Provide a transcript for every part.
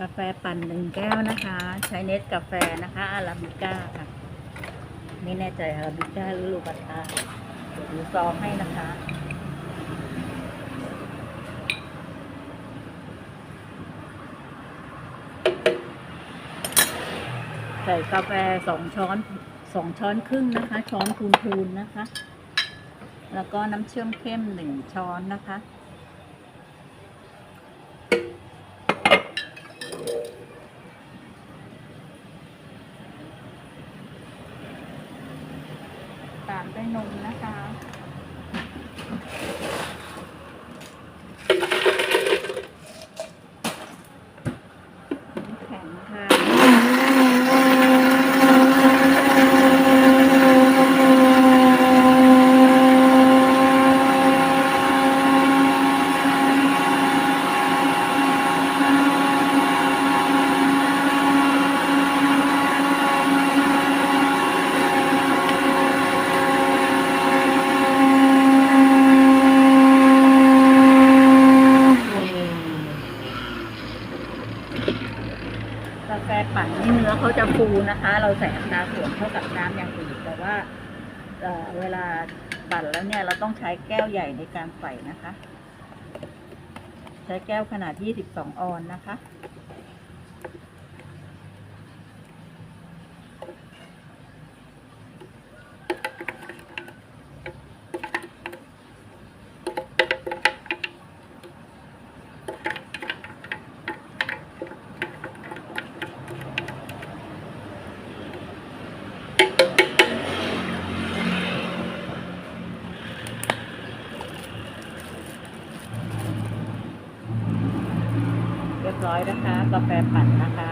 กาแฟปั่นหนึ่งแก้วนะคะ ใช้เนสกาแฟนะคะ อาราบิก้าค่ะ ไม่แน่ใจอาราบิก้าหรือลูบัตตาเดี๋ยวดูซองให้นะคะใส่กาแฟสองช้อนสองช้อนครึ่งนะคะ ช้อนพูนๆนะคะ แล้วก็น้ำเชื่อมเข้มหนึ่งช้อนนะคะ ได้นมนะคะ น้ำแข็งค่ะ กาแฟปั่นนี่เนื้อเขาจะฟูนะคะ เราใส่น้ำตราส่วนเท่ากับน้ำอย่างอื่นแต่ว่าเอ่อเวลาปั่นแล้วเนี่ยเราต้องใช้แก้วใหญ่ในการใส่นะคะ ใช้แก้วขนาด 22 ออนนะคะ นะคะ กาแฟปั่นนะคะ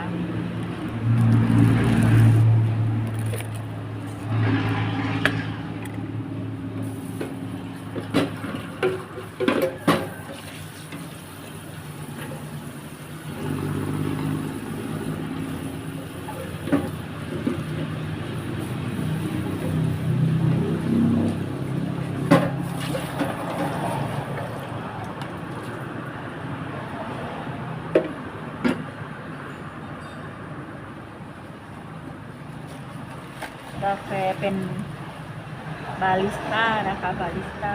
กาแฟเป็นบาริสต้านะคะ บาริสต้า